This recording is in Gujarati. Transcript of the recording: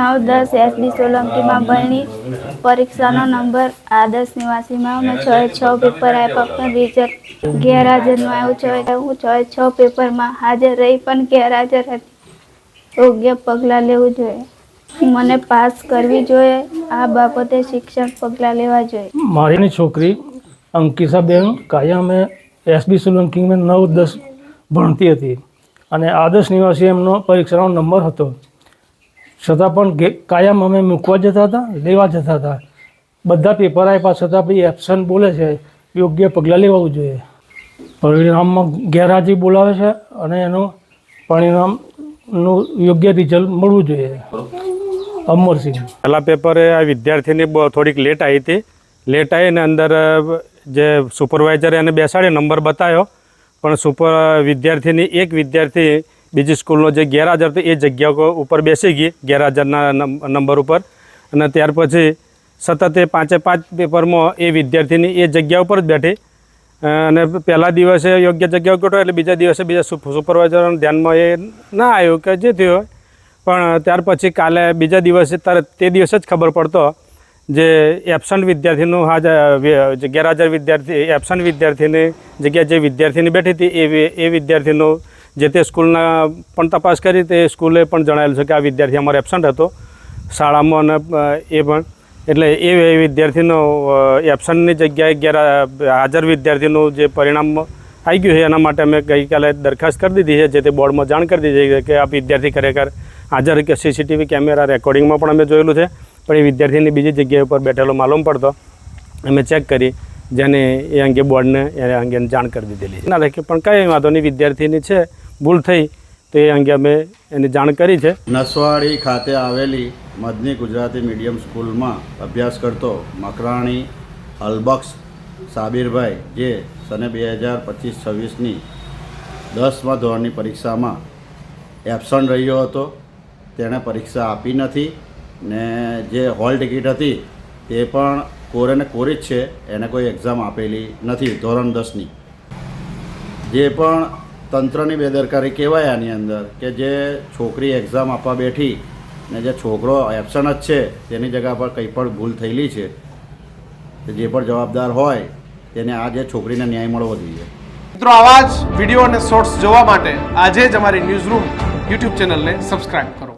નવ, દસ એસબી સોલંકીમાં ભણી પરીક્ષાનો નંબર આદર્શ નિવાસીમાં મેં છ છ પેપર આપ્યા. પણ રિઝલ્ટ ગેરહાજરનું આવ્યું છે. હું છ છ પેપરમાં હાજર રહી, પણ ગેરહાજર હતી. યોગ્ય પગલાં લેવું જોઈએ. મને પાસ કરવી જોઈએ. આ બાબતે શિક્ષણ પગલાં લેવા જોઈએ. મારીની છોકરી અંકિશાબેન કાયમે એસબી સોલંકીમાં નવ, દસ ભણતી હતી. અને આદર્શ નિવાસી એમનો પરીક્ષાનો નંબર હતો. છતાં પણ કાયમ અમે મૂકવા જતા હતા, લેવા જતા હતા. બધા પેપર આપ્યા છતાં બી એબસન્ટ બોલે છે, યોગ્ય પગલાં લેવાવું જોઈએ. પરિણામમાં ગેરહાજરી બોલાવે છે અને એનું પરિણામનું યોગ્ય રિઝલ્ટ મળવું જોઈએ. અમરસિંહ. પહેલા પેપરે આ વિદ્યાર્થીની થોડીક લેટ આવી હતી. લેટ આવીને અંદર જે સુપરવાઇઝરે એને બેસાડ્યો નંબર બતાવ્યો. પણ સુપર વિદ્યાર્થીની એક વિદ્યાર્થી બીજી સ્કૂલનો જે ગેરહાજર હતો એ જગ્યા ઉપર બેસી ગઈ, ગેરહાજરના નંબર ઉપર. અને ત્યાર પછી સતત એ પાંચે પાંચ પેપરમાં એ વિદ્યાર્થીની એ જગ્યા ઉપર જ બેઠી. અને પહેલા દિવસે યોગ્ય જગ્યા ઉપર એટલે બીજા દિવસે બીજા સુપ- સુપરવાઇઝરના ધ્યાનમાં એ ના આવ્યું કે જે થયું પણ ત્યાર પછી કાલે બીજા દિવસે તરત તે દિવસે જ ખબર પડતો જે એબસન્ટ વિદ્યાર્થીનું હાજર ગેરહાજર વિદ્યાર્થી, એબસન્ટ વિદ્યાર્થીની જગ્યાએ જે વિદ્યાર્થીની બેઠી હતી એ એ વિદ્યાર્થીનું જે તે સ્કૂલના પણ તપાસ કરી તે સ્કૂલે પણ જણાવેલું છે કે આ વિદ્યાર્થી અમારો એબસન્ટ હતો. શાળામાં અને એ પણ. એટલે એ વિદ્યાર્થીનો એબસન્ટની જગ્યાએ ગેર, હાજર વિદ્યાર્થીનું જે પરિણામ આવી ગયું છે, એના માટે અમે ગઈકાલે દરખાસ્ત કરી દીધી છે જે તે બોર્ડમાં જાણ કરી દીધી છે કે આ વિદ્યાર્થી ખરેખર હાજર કે સીસીટીવી કેમેરા રેકોર્ડિંગમાં પણ અમે જોયેલું છે, પણ એ વિદ્યાર્થીની બીજી જગ્યા ઉપર બેઠેલો માલુમ પડતો. અમે ચેક કરી, જેને એ અંગે બોર્ડને એ અંગે જાણ કરી દીધેલી ના રાખી પણ કંઈ વાંધો નહીં, વિદ્યાર્થીની છે ભૂલ થઈ, તો એ અંગે અમે એની જાણ કરી છે. નસવાડી ખાતે આવેલી મદની ગુજરાતી મીડિયમ સ્કૂલમાં અભ્યાસ કરતો મકરાણી અલબક્ષ સાબિરભાઈ, જે સને બે હજાર પચીસ છવ્વીસની દસમા ધોરણની પરીક્ષામાં એબસન્ટ રહ્યો હતો. તેણે પરીક્ષા આપી નથી ને જે હોલ ટિકિટ હતી તે પણ કોરે ને કોરી જ છે. એને કોઈ એક્ઝામ આપેલી નથી ધોરણ દસની. જે પણ તંત્રની બેદરકારી કહેવાય આની અંદર કે જે છોકરી એક્ઝામ આપવા બેઠી ને જે છોકરો એબસન્ટ જ છે, તેની જગ્યા પર કંઈ પણ ભૂલ થયેલી છે જે પણ જવાબદાર હોય, તેને આ જે છોકરીને ન્યાય મળવો જોઈએ. મિત્રો, આવા જ વીડિયો અને શોર્ટ્સ જોવા માટે આજે જ અમારી ન્યૂઝ રૂમ યુટ્યુબ ચેનલને સબસ્ક્રાઇબ કરો.